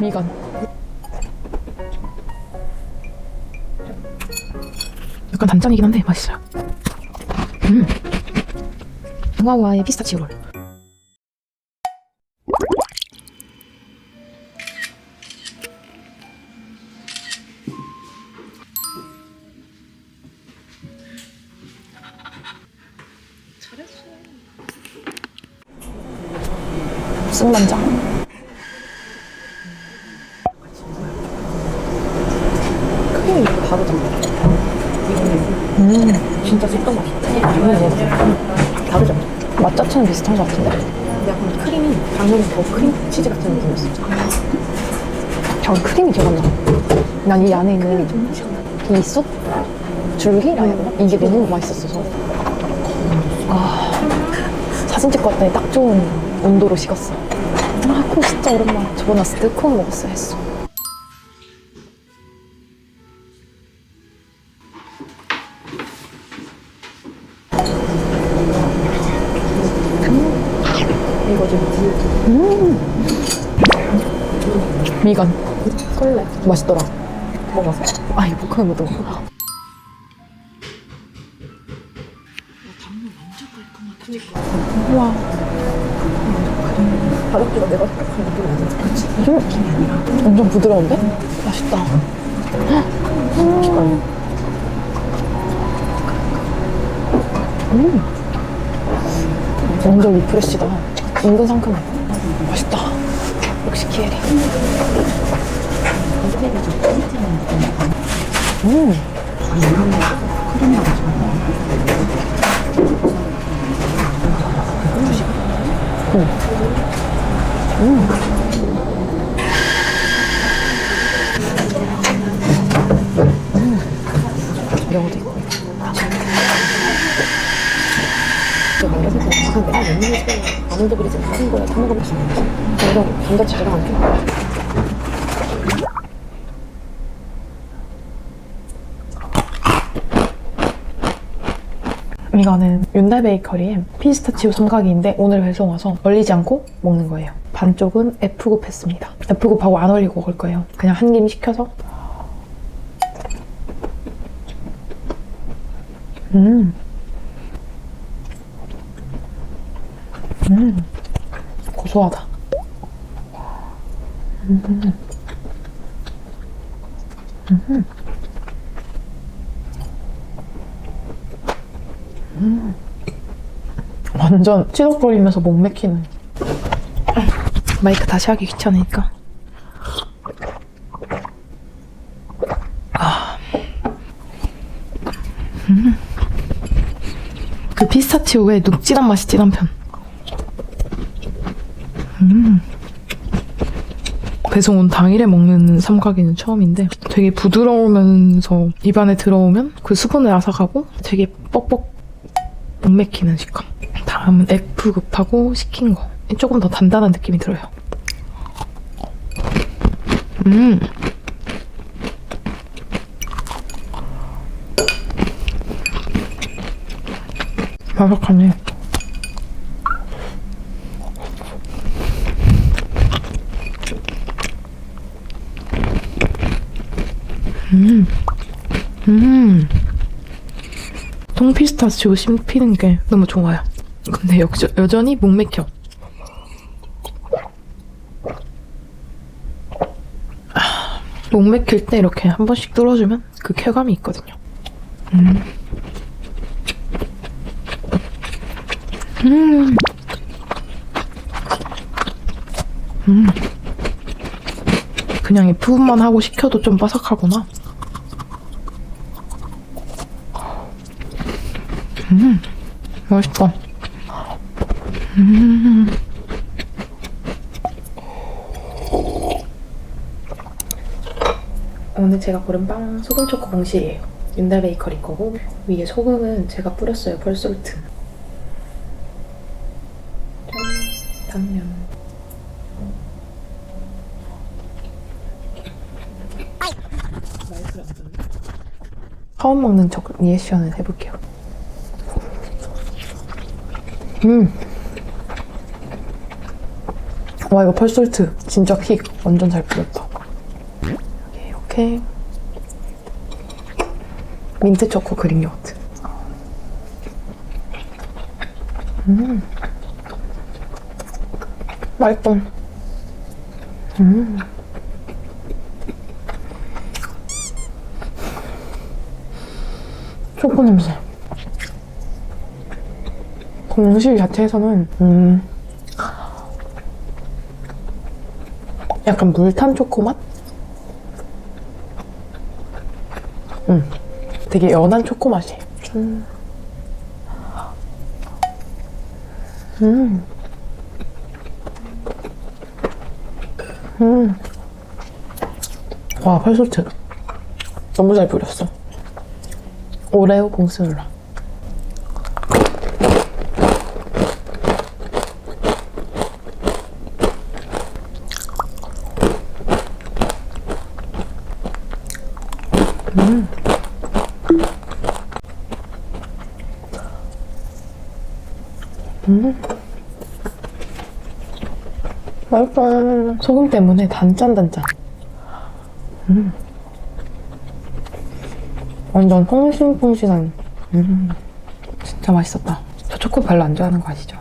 미간. 약간 단짠이긴 한데 맛있어요. 음. 무화과의 피스타치오 롤. 크림이 다르잖아. 음, 진짜 색깔 맛있다. 이거는 다르죠? 맛 자체는 비슷한 것 같은데. 약간 크림이 당면이 더 크림 치즈 같은 느낌이었어. 전 크림이 기억 안 나. 난 이 안에 있는 이 쑥? 줄기라 해야 되나? 이게 너무 맛있었어서. 아, 사진 찍고 왔더니 딱 좋은 온도로 식었어. 아, 콩 진짜 오랜만에. 저번 왔을 때콩 먹었어야 했어. 이거지. 미간. 설레. 맛있더라. 먹어서. 아, 이거 북한 못 먹어. 우와. 가격대가 내가 생각한 느낌이 아니야. 그치? 음, 엄청 부드러운데? 맛있다. 음. 음. 완전 리프레시다. 은근 상큼해. 맛있다. 역시 키에리. 음. 이런 것도 있고. 내가 생각해. 아, 내가 몇 년을 때 아몬드 그리즈 다른 거에 다 먹어봤어. 내가 감자칩이랑 안 줘. 이거는 윤달 베이커리의 피스타치오 삼각인데 오늘 배송 와서 얼리지 않고 먹는 거예요. 반쪽은 F급 했습니다. F급하고 안 얼리고 먹을 거예요. 그냥 한 김. 음. 음. 고소하다. 완전 치덕거리면서 목 맥히는. 마이크 다시 하기 귀찮으니까. 아. 음. 그 피스타치오의 눅진한 맛이 진한 편. 음. 배송 온 당일에 먹는 삼각이는 처음인데 되게 부드러우면서 입안에 들어오면 그 수분을 앗아가고 되게 뻑뻑 목 맥히는 식감. 다음은 F급하고 시킨 거. 조금 더 단단한 느낌이 들어요. 음. 바삭하네. 음. 음. 통피스 타치오 씹히는 게 너무 좋아요. 근데 역, 여전히 목 맥혀. 아, 목 맥힐 때 이렇게 한 번씩 뚫어주면 그 쾌감이 있거든요. 음. 음. 음. 그냥 이 부분만 하고 식혀도 좀 바삭하구나. 맛있다. 음. 오늘 제가 고른 빵 소금 초코 봉실이에요. 윤달 베이커리 거고 위에 소금은 제가 뿌렸어요. 펄솔트. 짠, 당면. 처음 먹는 척 리액션을 해볼게요. 음. 와 이거 펄솔트 진짜 킥 완전 잘 뿌렸다. 여기 이렇게 민트 초코 그릭 요거트. 음, 맛있다. 음. 초코 냄새. 공실 자체에서는 음, 약간 물탄 초코 맛? 음, 되게 연한 초코 맛이에요. 음. 음. 음. 와, 팔솔트. 너무 잘 뿌렸어. 오레오 봉스룰라. 맛있어. 소금 때문에 단짠단짠. 음. 완전 퐁신퐁신한. 음. 진짜 맛있었다. 저 초코 별로 안 좋아하는 거 아시죠?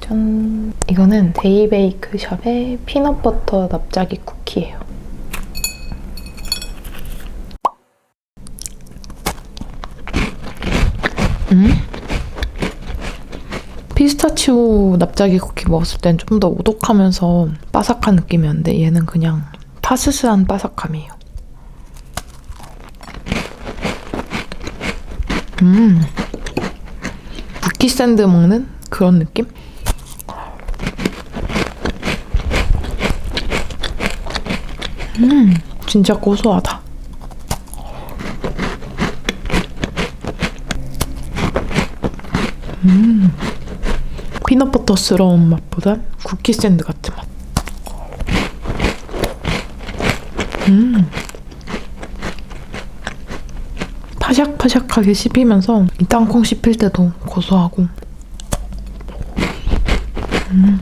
짠. 이거는 데이베이크 샵의 피넛버터 납작이 쿠키예요. 피스타치오 납작이 쿠키 먹었을 땐 좀 더 오독하면서 바삭한 느낌이었는데 얘는 그냥 타스스한 바삭함이에요. 음, 쿠키 샌드 먹는 그런 느낌? 음, 진짜 고소하다. 피넛버터스러운 맛보다 쿠키 샌드 같은 맛. 음. 파샥파샥하게 씹히면서 이 땅콩 씹힐 때도 고소하고. 음.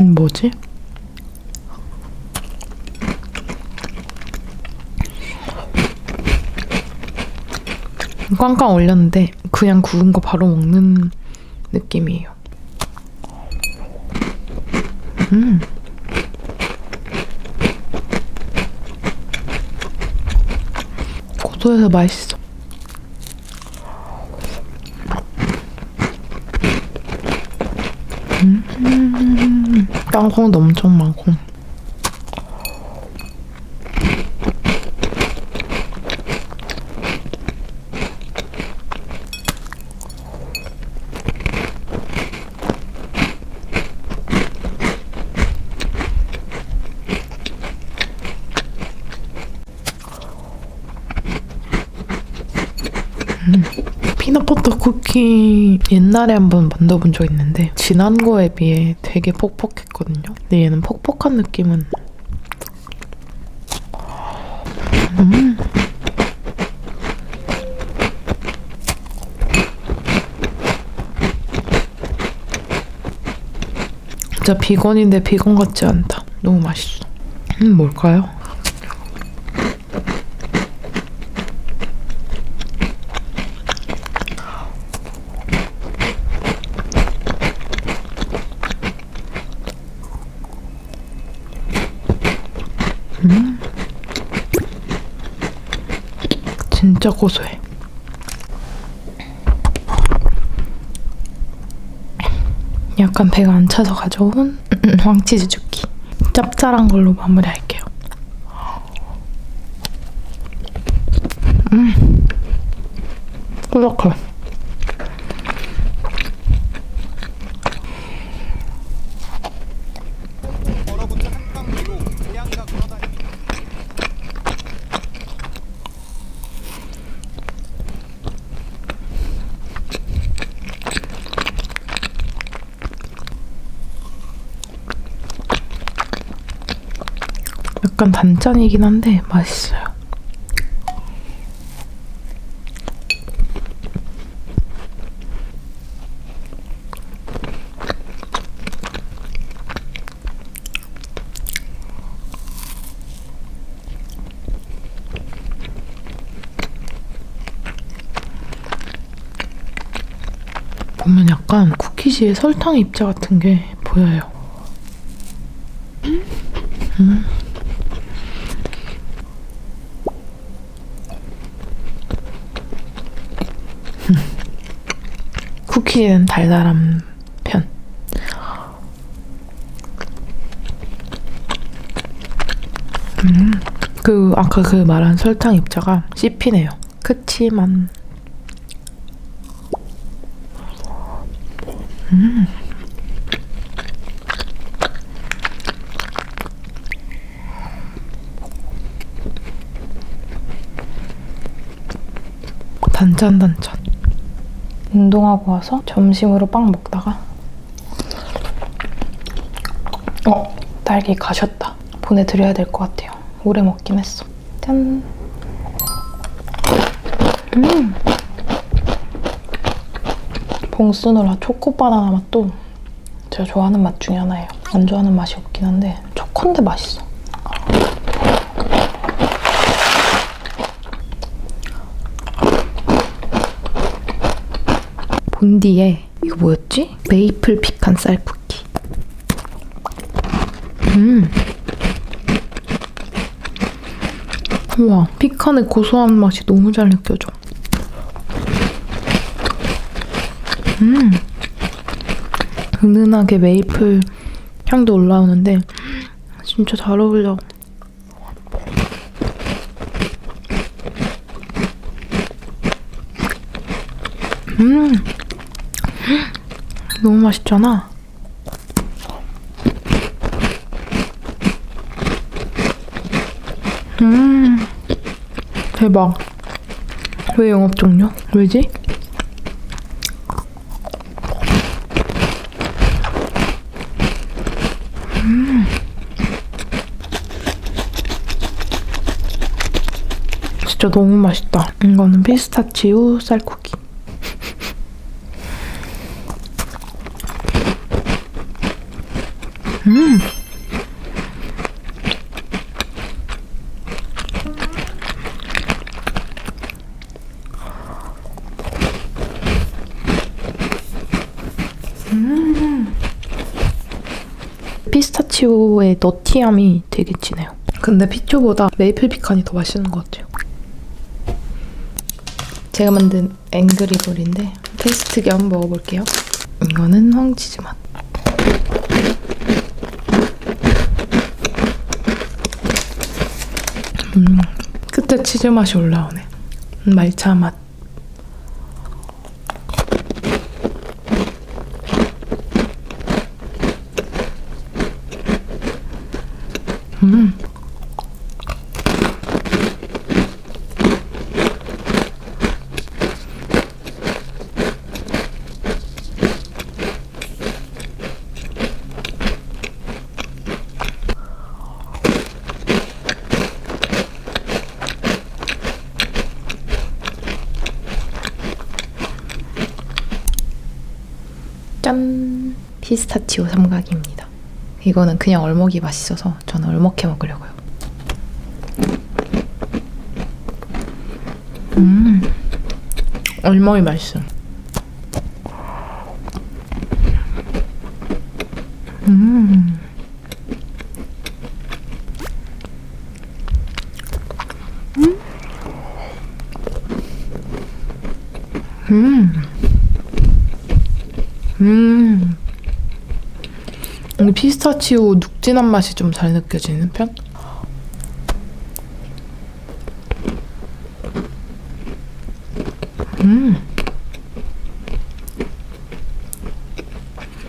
음, 뭐지? 꽝꽝 올렸는데 그냥 구운 거 바로 먹는 느낌이에요. 음. 고소해서 맛있어. 음. 땅콩도 엄청 많고. 피넛버터 쿠키 옛날에 한번 만들어본 적 있는데 지난 거에 비해 되게 퍽퍽했거든요. 근데 얘는 퍽퍽한 느낌은 음. 진짜 비건인데 비건 같지 않다. 너무 맛있어. 음, 뭘까요? 진짜 고소해. 약간 배가 안 차서 가져온 황치즈 주키. 짭짤한 걸로 마무리할게요. 음, 꾸덕해. 약간 단짠이긴 한데 맛있어요. 보면 약간 쿠키지에 설탕 입자 같은 게 보여요. 쿠키는 달달한 편. 음, 그 아까 그 말한 설탕 입자가 씹히네요. 그치만 단짠 단짠. 운동하고 와서 점심으로 빵 먹다가 어 딸기 가셨다. 보내드려야 될 것 같아요. 오래 먹긴 했어. 짠. 음. 봉수노라 초코 바나나 맛도 제가 좋아하는 맛 중에 하나예요. 안 좋아하는 맛이 없긴 한데 초코인데 맛있어. 본디에 이거 뭐였지? 메이플 피칸 쌀 쿠키. 음. 우와, 피칸의 고소한 맛이 너무 잘 느껴져. 음. 은은하게 메이플 향도 올라오는데 진짜 잘 어울려. 음. 너무 맛있잖아. 음, 대박. 왜 영업 종료? 왜지? 음. 진짜 너무 맛있다. 이거는 피스타치오 쌀쿠키. 피스타치오의 너티함이 되게 진해요. 근데 피초보다 메이플 피칸이 더 맛있는 것 같아요. 제가 만든 앵그리볼인데 테스트 겸 먹어볼게요. 이거는 황치즈 맛. 음, 끝에 치즈 맛이 올라오네. 음, 말차 맛. 음. 짠! 피스타치오 삼각입니다. 이거는 그냥 얼먹이 맛있어서 저는 얼먹해 먹으려고요. 음, 얼먹이 맛있어. 음. 음. 음. 이 피스타치오 눅진한 맛이 좀 잘 느껴지는 편? 음.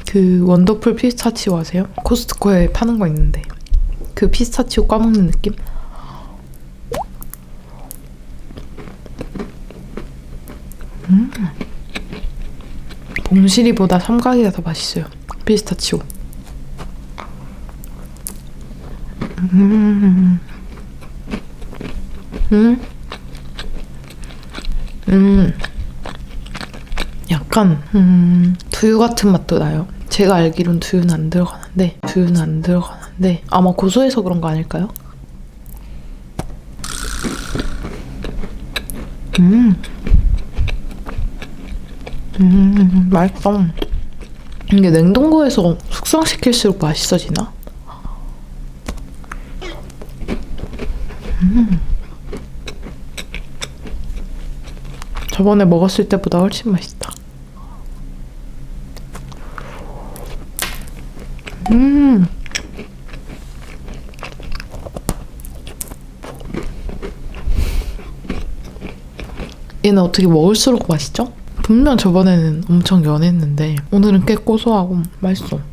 그 원더풀 피스타치오 아세요? 코스트코에 파는 거 있는데 그 피스타치오 까먹는 느낌? 음. 봉시리보다 삼각이가 더 맛있어요. 피스타치오. 음. 음. 약간 음, 두유 같은 맛도 나요. 제가 알기론 두유는 안 들어가는데 두유는 안 들어가는데 아마 고소해서 그런 거 아닐까요? 음. 음, 맛있어. 이게 냉동고에서 숙성시킬수록 맛있어지나? 저번에 먹었을 때보다 훨씬 맛있다. 음. 얘는 어떻게 먹을수록 맛있죠? 분명 저번에는 엄청 연했는데 오늘은 꽤 고소하고 맛있어.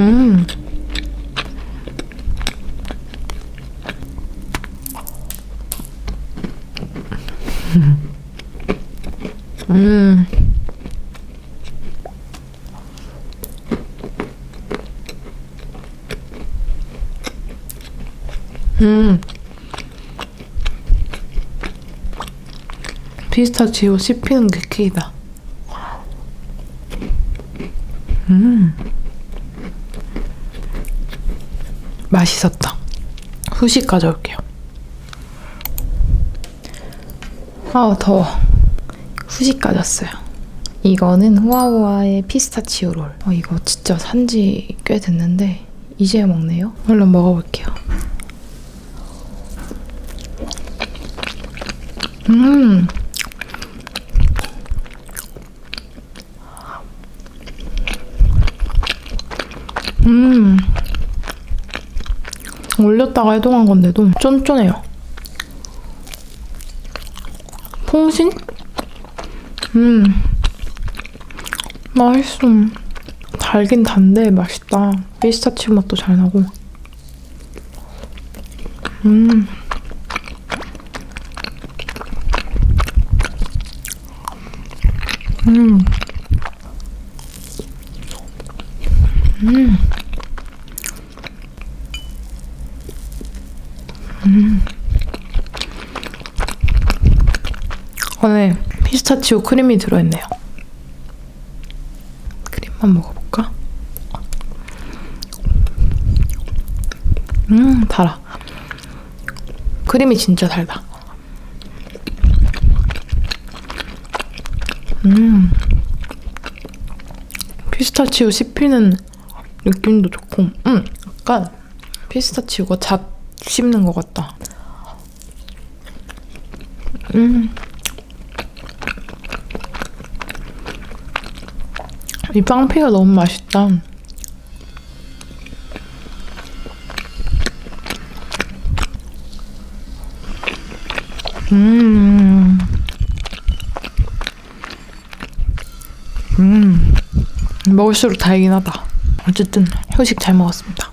음. 음. 음. 피스타치오 씹히는 게 키다. 음. 맛있었다. 후식 가져올게요. 아, 더워. 후식 가졌어요. 이거는 후아후아의 피스타치오 롤. 어, 이거 진짜 산지 꽤 됐는데 이제 먹네요. 얼른 먹어볼게요. 음. 음. 올렸다가 해동한 건데도 쫀쫀해요. 통신? 음. 맛있어. 달긴 단데 맛있다. 피스타치오 맛도 잘 나고. 음. 음. 음. 음. 안에 피스타치오 크림이 들어있네요. 크림만 먹어볼까? 음, 달아. 크림이 진짜 달다. 음. 피스타치오 씹히는 느낌도 좋고, 음, 약간 피스타치오가 잡 씹는 것 같다. 음. 이 빵피가 너무 맛있다. 음. 음. 먹을수록 달긴 하다. 어쨌든 휴식 잘 먹었습니다.